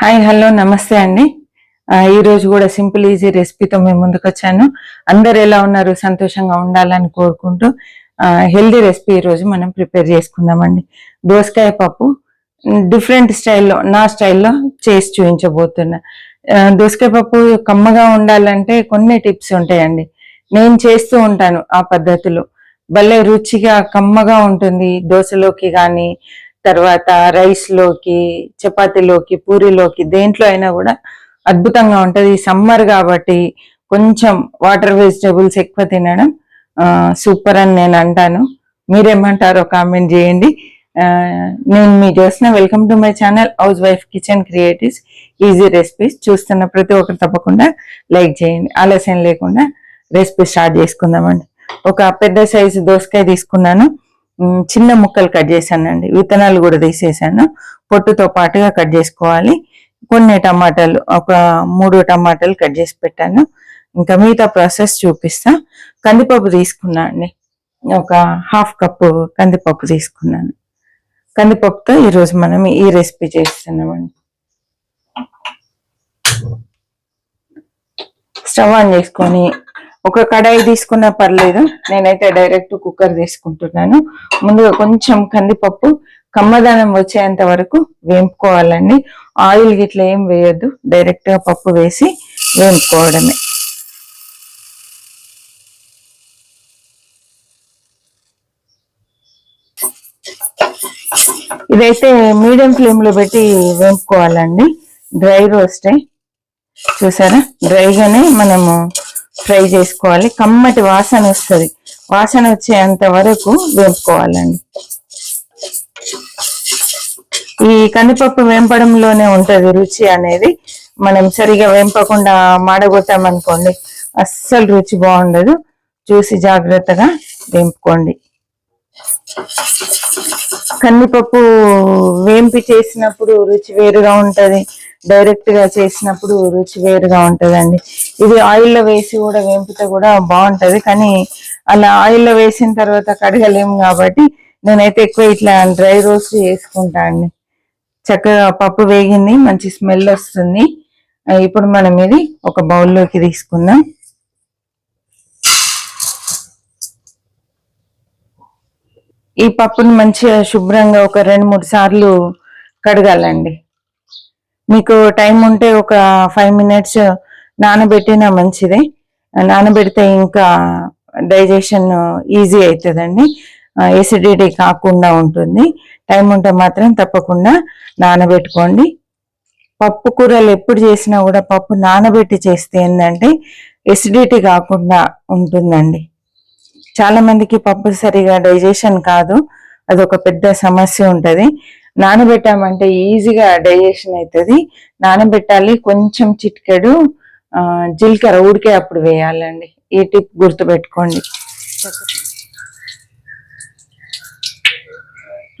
Hi hello నమస్తే అండి. ఈరోజు ఈ రోజు కూడా సింపుల్ ఈజీ రెసిపీతో మేము ముందుకు వచ్చాను అందరు ఎలా ఉన్నారు? సంతోషంగా ఉండాలని కోరుకుంటూ హెల్దీ రెసిపీ ఈ రోజు మనం ప్రిపేర్ చేసుకుందామండి. దోసకాయ పప్పు డిఫరెంట్ స్టైల్లో నా స్టైల్లో చేసి చూపించబోతున్నా. దోసకాయ పప్పు కమ్మగా ఉండాలంటే కొన్ని టిప్స్ ఉంటాయండి. నేను చేస్తూ ఉంటాను ఆ పద్ధతిలో. భలే రుచిగా కమ్మగా ఉంటుంది దోశలోకి కానీ తర్వాత రైస్లోకి చపాతీలోకి పూరిలోకి దేంట్లో అయినా కూడా అద్భుతంగా ఉంటుంది. సమ్మర్ కాబట్టి కొంచెం వాటర్ వెజిటబుల్స్ ఎక్కువ తినడం సూపర్ అని నేను అంటాను. మీరేమంటారో కామెంట్ చేయండి. నేను మీ Jyotsna welcome to my channel house wife kitchen creatives easy recipes చూస్తున్న ప్రతి ఒక్కరు తప్పకుండా లైక్ చేయండి. ఆలస్యం లేకుండా రెసిపీ స్టార్ట్ చేసుకుందామండి. ఒక పెద్ద సైజు దోసకాయ తీసుకున్నాను. చిన్న ముక్కలు కట్ చేశానండి. విత్తనాలు కూడా తీసేసాను. పొట్టుతో పాటుగా కట్ చేసుకోవాలి. కొన్ని టమాటాలు ఒక మూడు టమాటాలు కట్ చేసి పెట్టాను. ఇంకా మిగతా ప్రాసెస్ చూపిస్తా. కందిపప్పు తీసుకున్నా అండి. ఒక హాఫ్ కప్పు కందిపప్పు తీసుకున్నాను. కందిపప్పుతో ఈరోజు మనం ఈ రెసిపీ చేస్తున్నామండి. స్టవ్ ఆన్ చేసుకొని ఒక కడాయి తీసుకున్నా పర్లేదు. నేనైతే డైరెక్ట్ కుక్కర్ తీసుకుంటున్నాను. ముందుగా కొంచెం కందిపప్పు కమ్మదానం వచ్చేంత వరకు వేంపుకోవాలండి. ఆయిల్ గిట్ల ఏం వేయొద్దు. డైరెక్ట్గా పప్పు వేసి వేంపుకోవడమే. ఇదైతే మీడియం ఫ్లేమ్లో పెట్టి వేంపుకోవాలండి. డ్రై రోస్టే. చూసారా? డ్రైగానే మనము ఫ్రై చేసుకోవాలి. కమ్మటి వాసన వస్తుంది. వాసన వచ్చేంత వరకు వేపుకోవాలండి. ఈ కందిపప్పు వేంపడంలోనే ఉంటుంది రుచి అనేది. మనం సరిగా వేంపకుండా మాడగొట్టామనుకోండి అస్సలు రుచి బాగుండదు. చూసి జాగ్రత్తగా వేంపుకోండి. కందిపప్పు వేంపి చేసినప్పుడు రుచి వేరుగా ఉంటుంది. డైరెక్ట్గా చేసినప్పుడు రుచి వేరుగా ఉంటుందండి. ఇది ఆయిల్లో వేసి కూడా వేంపితే కూడా బాగుంటది. కానీ అలా ఆయిల్లో వేసిన తర్వాత కడగలేము కాబట్టి నేనైతే ఎక్కువ ఇట్లా డ్రై రోస్ట్ చేసుకుంటా అండి. చక్కగా పప్పు వేగింది మంచి స్మెల్ వస్తుంది. ఇప్పుడు మనం ఇది ఒక బౌల్లోకి తీసుకుందాం. ఈ పప్పును మంచిగా శుభ్రంగా ఒక రెండు మూడు సార్లు కడగాలండి. మీకు టైం ఉంటే ఒక ఫైవ్ మినిట్స్ నానబెట్టినా మంచిదే. నానబెడితే ఇంకా డైజెషన్ ఈజీ అవుతుందండి ఎసిడిటీ కాకుండా ఉంటుంది. టైం ఉంటే మాత్రం తప్పకుండా నానబెట్టుకోండి. పప్పు కూరలు ఎప్పుడు చేసినా కూడా పప్పు నానబెట్టి చేస్తే ఏంటంటే ఎసిడిటీ కాకుండా ఉంటుందండి. చాలా మందికి పప్పు సరిగా డైజెషన్ కాదు. అది ఒక పెద్ద సమస్య ఉంటుంది. నానబెట్టామంటే ఈజీగా డైజెషన్ అవుతుంది నానబెట్టాలి కొంచెం చిటికెడు జీలకర్ర ఉడికే అప్పుడు వేయాలండి. ఈ టిప్ గుర్తుపెట్టుకోండి.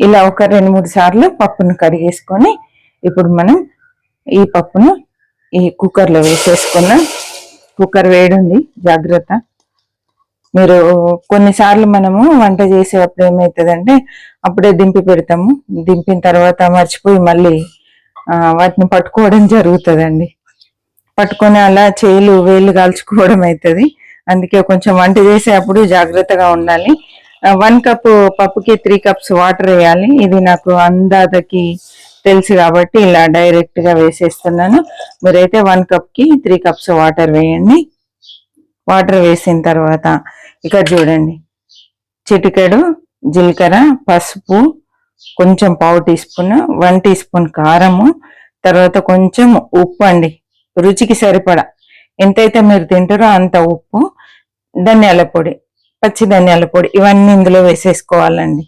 ఇలా ఒక రెండు మూడు సార్లు పప్పును కడిగేసుకొని ఇప్పుడు మనం ఈ పప్పును ఈ కుక్కర్లో వేసేసుకున్నాం కుక్కర్ వేడుంది జాగ్రత్త. మీరు కొన్నిసార్లు మనము వంట చేసేటప్పుడు ఏమవుతుందంటే అప్పుడే దింపి పెడతాము. దింపిన తర్వాత మర్చిపోయి మళ్ళీ వాటిని పట్టుకోవడం జరుగుతుందండి. పట్టుకొని అలా చేలు వేలు కాల్చుకోవడం అవుతుంది అందుకే కొంచెం వంట చేసేటప్పుడు జాగ్రత్తగా ఉండాలి. వన్ కప్ పప్పుకి త్రీ కప్స్ వాటర్ వేయాలి. ఇది నాకు అందాదకి తెలుసు కాబట్టి ఇలా డైరెక్ట్గా వేసేస్తున్నాను. మీరైతే వన్ కప్కి త్రీ కప్స్ వాటర్ వేయండి. వాటర్ వేసిన తర్వాత ఇక్కడ చూడండి. చిటికెడు జీలకర్ర పసుపు కొంచెం పావు teaspoon one teaspoon కారము తర్వాత కొంచెం ఉప్పు అండి. రుచికి సరిపడా. ఎంతైతే మీరు తింటారో అంత ఉప్పు ధనియాల పొడి పచ్చి ధనియాల పొడి ఇవన్నీ ఇందులో వేసేసుకోవాలండి.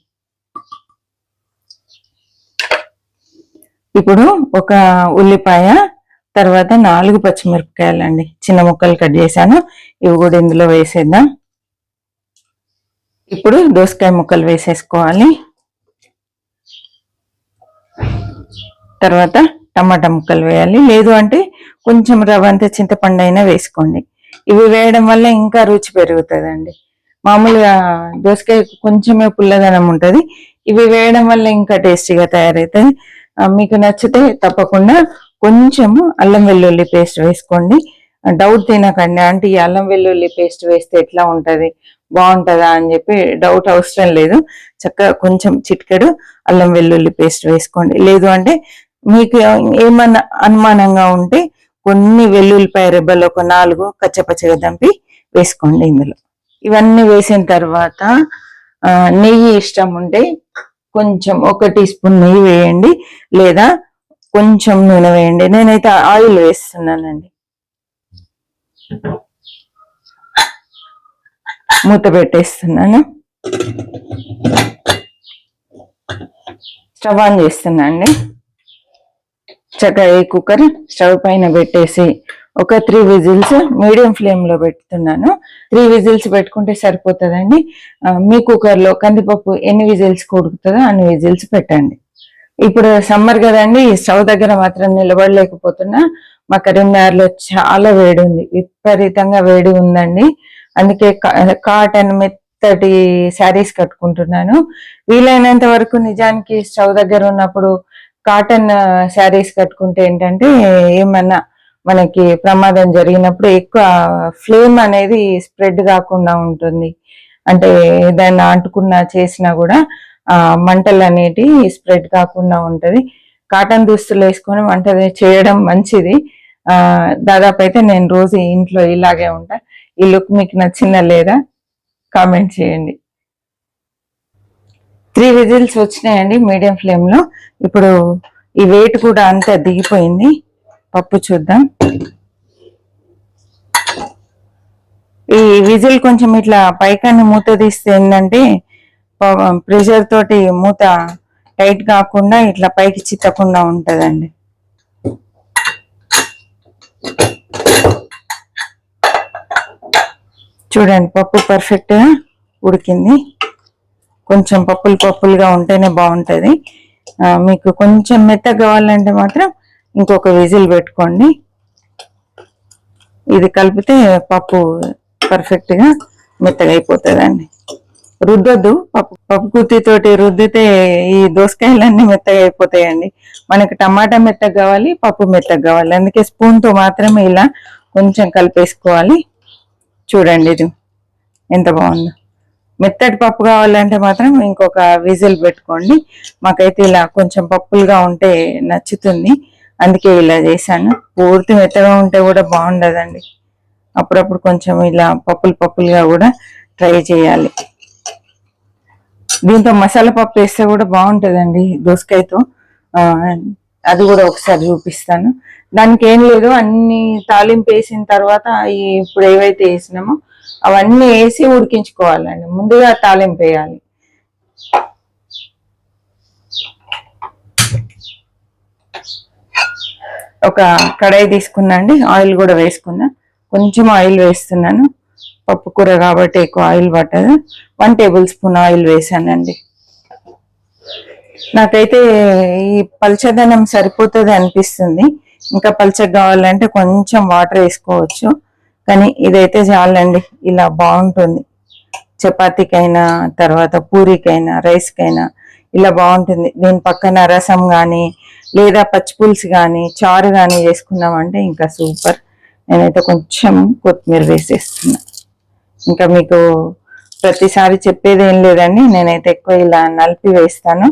ఇప్పుడు ఒక ఉల్లిపాయ తర్వాత నాలుగు పచ్చిమిరపకాయలు అండి చిన్న ముక్కలు కట్ చేశాను. ఇవి కూడా ఇందులో వేసేద్దాం. ఇప్పుడు దోసకాయ ముక్కలు వేసేసుకోవాలి. తర్వాత టమాటా ముక్కలు వేయాలి. లేదు అంటే కొంచెం రవ్వంత చింతపండు అయినా వేసుకోండి. ఇవి వేయడం వల్ల ఇంకా రుచి పెరుగుతుందండి. మామూలుగా దోసకాయ కొంచెమే పుల్లదనం ఉంటుంది. ఇవి వేయడం వల్ల ఇంకా టేస్టీగా తయారవుతుంది మీకు నచ్చితే తప్పకుండా కొంచెము అల్లం వెల్లుల్లి పేస్ట్ వేసుకోండి. డౌట్ తినకండి. అంటే ఈ అల్లం వెల్లుల్లి పేస్ట్ వేస్తే ఎట్లా ఉంటుంది? బాగుంటుందా అని చెప్పి డౌట్ అవసరం లేదు. చక్కగా కొంచెం చిటికెడు అల్లం వెల్లుల్లి పేస్ట్ వేసుకోండి. లేదు అంటే మీకు ఏమన్నా అనుమానంగా ఉంటే కొన్ని వెల్లుల్లిపాయ రెబ్బలు ఒక నాలుగు కచ్చపచ్చగా దంపి వేసుకోండి ఇందులో. ఇవన్నీ వేసిన తర్వాత నెయ్యి ఇష్టం ఉంటే కొంచెం ఒక టీ స్పూన్ నెయ్యి వేయండి. లేదా కొంచెం నూనె వేయండి. నేనైతే ఆయిల్ వేస్తున్నానండి. మూత పెట్టేస్తున్నాను. స్టవ్ ఆన్ చేస్తున్నా అండి. చక్కగా ఈ కుక్కర్ స్టవ్ పైన పెట్టేసి ఒక త్రీ విజిల్స్ మీడియం ఫ్లేమ్లో పెడుతున్నాను. త్రీ విజిల్స్ పెట్టుకుంటే సరిపోతుందండి. మీ కుక్కర్లో కందిపప్పు ఎన్ని విజిల్స్ కొడుకుతుందో అన్ని విజిల్స్ పెట్టండి. ఇప్పుడు సమ్మర్ కదండి స్టవ్ దగ్గర మాత్రం నిలబడలేకపోతున్నా. మా కరీంనగర్లో చాలా వేడి ఉంది విపరీతంగా వేడి ఉందండి. అందుకే కా- కాటన్ మెత్తటి శారీస్ కట్టుకుంటున్నాను. వీలైనంత వరకు నిజానికి స్టవ్ దగ్గర ఉన్నప్పుడు కాటన్ శారీస్ కట్టుకుంటే ఏంటంటే ఏమన్నా మనకి ప్రమాదం జరిగినప్పుడు ఎక్కువ ఫ్లేమ్ అనేది స్ప్రెడ్ కాకుండా ఉంటుంది. అంటే ఏదైనా అంటుకున్నా చేసినా కూడా మంటలు అనేటి స్ప్రెడ్ కాకుండా ఉంటుంది. కాటన్ దుస్తులు వేసుకొని వంట చేయడం మంచిది. దాదాపు అయితే నేను రోజు ఇంట్లో ఇలాగే ఉంటా. ఈ లుక్ మీకు నచ్చిందా లేదా కామెంట్ చేయండి. త్రీ విజిల్స్ వచ్చినాయండి మీడియం ఫ్లేమ్లో. ఇప్పుడు ఈ వెయిట్ కూడా అంతా దిగిపోయింది. పప్పు చూద్దాం. ఈ విజిల్ కొంచెం ఇట్లా పైకాన్ని మూత తీస్తే ఏంటంటే ప్రెషర్ తోటి మూత టైట్ కాకుండా ఇట్లా పైకి చిత్తకుండా ఉంటుందండి. చూడండి పప్పు పర్ఫెక్ట్గా ఉడికింది. కొంచెం పప్పులు పప్పులుగా ఉంటేనే బాగుంటుంది. మీకు కొంచెం మెత్తగా కావాలంటే మాత్రం ఇంకొక విజిల్ పెట్టుకోండి. ఇది కలిపితే పప్పు పర్ఫెక్ట్గా మెత్తగా అయిపోతుందండి. రుద్దొద్దు. పప్పు పప్పు గుత్తితోటి రుద్దితే ఈ దోసకాయలన్నీ మెత్తగా అయిపోతాయండి మనకి టమాటా మెత్తగా కావాలి పప్పు మెత్తగా కావాలి. అందుకే స్పూన్తో మాత్రమే ఇలా కొంచెం కలిపేసుకోవాలి. చూడండి ఇది ఎంత బాగుందో. మెత్తటి పప్పు కావాలంటే మాత్రం ఇంకొక విజిల్ పెట్టుకోండి. మాకైతే ఇలా కొంచెం పప్పులుగా ఉంటే నచ్చుతుంది. అందుకే ఇలా చేశాను. పూర్తి మెత్తగా ఉంటే కూడా బాగుండదండి. అప్పుడప్పుడు కొంచెం ఇలా పప్పులు పప్పులుగా కూడా ట్రై చేయాలి. దీంతో మసాలా పప్పు వేస్తే కూడా బాగుంటుందండి దోసకాయతో. అది కూడా ఒకసారి చూపిస్తాను. దానికి ఏం లేదు అన్ని తాలింపు వేసిన తర్వాత ఇప్పుడు ఏవైతే వేసినామో అవన్నీ వేసి ఉడికించుకోవాలండి. ముందుగా తాలింపు వేయాలి. ఒక కడాయి తీసుకున్నాండి ఆయిల్ కూడా వేసుకున్నా. కొంచెం ఆయిల్ వేస్తున్నాను. పప్పు కూర కాబట్టి ఎక్కువ ఆయిల్ పట్టదు. వన్ టేబుల్ స్పూన్ ఆయిల్ వేసానండి. నాకైతే ఈ పల్చదనం సరిపోతుంది అనిపిస్తుంది. ఇంకా పల్చగా కావాలంటే కొంచెం వాటర్ వేసుకోవచ్చు. కానీ ఇదైతే చాలండి ఇలా బాగుంటుంది. చపాతీకైనా తర్వాత పూరికైనా రైస్కైనా ఇలా బాగుంటుంది. దీని పక్కన రసం కానీ లేదా పచ్చిపులుసు కానీ చారు కానీ చేసుకున్నామంటే ఇంకా సూపర్. నేనైతే కొంచెం కొత్తిమీర వేసేస్తున్నా. ఇంకా మీకు ప్రతిసారి చెప్పేది ఏం లేదండి. నేనైతే ఎక్కువ ఇలా నలిపి వేస్తాను.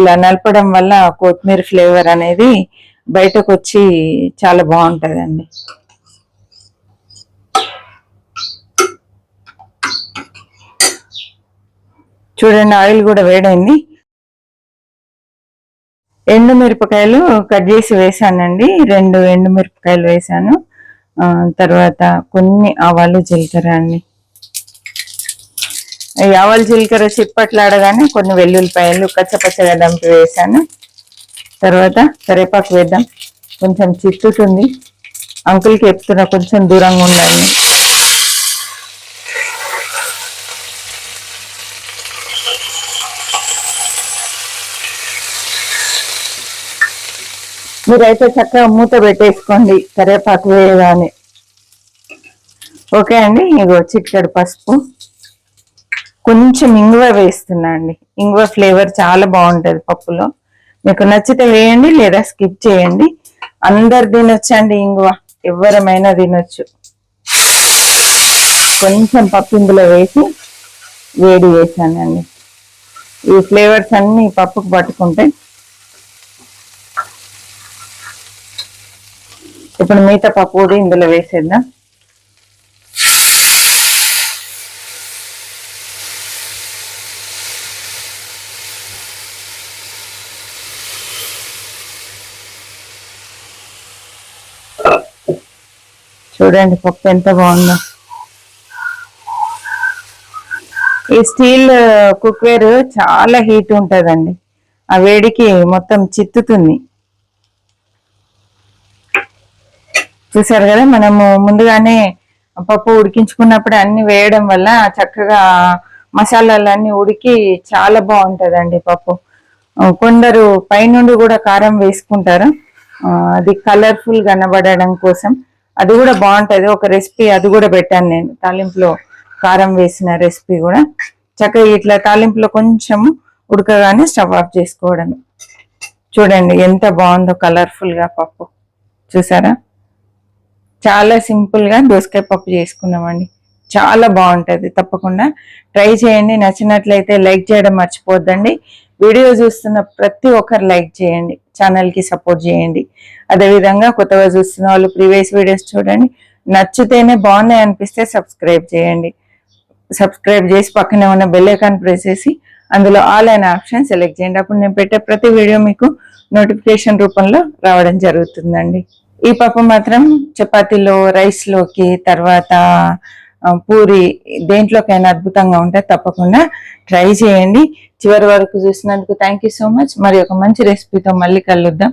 ఇలా నలపడం వల్ల కొత్తిమీర ఫ్లేవర్ అనేది బయటకు వచ్చి చాలా బాగుంటుందండి. చూడండి ఆయిల్ కూడా వేడైంది. ఎండు మిరపకాయలు కట్ చేసి వేసానండి. రెండు ఎండు మిరపకాయలు వేసాను. తర్వాత కొన్ని ఆవాలు జీలకర్ర అండి. ఈ ఆవాలు జీలకర్ర చిప్పట్లాడగానే కొన్ని వెల్లుల్లిపాయలు కచ్చపచ్చగా దంపి వేసాను. తర్వాత కరివేపాకు వేద్దాం. కొంచెం చిట్టుతుంది అంకుల్కి చెప్తున్నా కొంచెం దూరంగా ఉండాలి మీరైతే చక్కగా మూత పెట్టేసుకోండి కరివేపాకు వేయగానే. ఓకే అండి ఇగో చిటికెడు పసుపు. కొంచెం ఇంగువ వేస్తున్నా అండి. ఇంగువ ఫ్లేవర్ చాలా బాగుంటుంది పప్పులో. మీకు నచ్చితే వేయండి లేదా స్కిప్ చేయండి. అందరు తినొచ్చండి ఇంగువ? ఎవరమైనా తినొచ్చు. కొంచెం పప్పు ఇందులో వేసి వేడి వేసానండి ఈ ఫ్లేవర్స్ అన్ని పప్పుకు పట్టుకుంటే. ఇప్పుడు మిగతా పప్పు కూడా ఇందులో వేసేద్దాం. చూడండి పప్పు ఎంత బాగుందో. ఈ స్టీల్ కుక్వేర్ చాలా హీట్ ఉంటుందండి. ఆ వేడికి మొత్తం చిత్తుతుంది. చూసారు కదా మనము ముందుగానే పప్పు ఉడికించుకున్నప్పుడు అన్ని వేయడం వల్ల చక్కగా మసాలాలన్నీ ఉడికి చాలా బాగుంటుందండి పప్పు. కొందరు పైనుండి కూడా కారం వేసుకుంటారు. అది కలర్ఫుల్ కనబడడం కోసం. అది కూడా బాగుంటుంది. ఒక రెసిపీ అది కూడా పెట్టాను నేను. తాలింపులో కారం వేసిన రెసిపీ కూడా. చక్కగా ఇట్లా తాలింపులో కొంచెం ఉడకగానే స్టవ్ ఆఫ్ చేసుకోవడమే. చూడండి ఎంత బాగుందో కలర్ఫుల్గా పప్పు. చూసారా? చాలా సింపుల్గా దోసకాయ పప్పు చేసుకున్నామండి. చాలా బాగుంటుంది. తప్పకుండా ట్రై చేయండి. నచ్చినట్లయితే లైక్ చేయడం మర్చిపోద్దండి. వీడియో చూస్తున్న ప్రతి ఒక్కరు లైక్ చేయండి. ఛానల్కి సపోర్ట్ చేయండి. అదేవిధంగా కొత్తగా చూస్తున్న వాళ్ళు ప్రీవియస్ వీడియోస్ చూడండి. నచ్చితేనే బాగున్నాయి అనిపిస్తే సబ్స్క్రైబ్ చేయండి. సబ్స్క్రైబ్ చేసి పక్కనే ఉన్న బెల్ ఐకాన్ ప్రెస్ చేసి అందులో ఆల్ అయిన ఆప్షన్ సెలెక్ట్ చేయండి. అప్పుడు నేను పెట్టే ప్రతి వీడియో మీకు నోటిఫికేషన్ రూపంలో రావడం జరుగుతుందండి. ఈ పప్పు మాత్రం చపాతీలో రైస్లోకి తర్వాత పూరి దేంట్లోకైనా అద్భుతంగా ఉంటాయి తప్పకుండా ట్రై చేయండి. చివరి వరకు చూసినందుకు థ్యాంక్ యూ సో మచ్. మరి ఒక మంచి రెసిపీతో మళ్ళీ కలుద్దాం.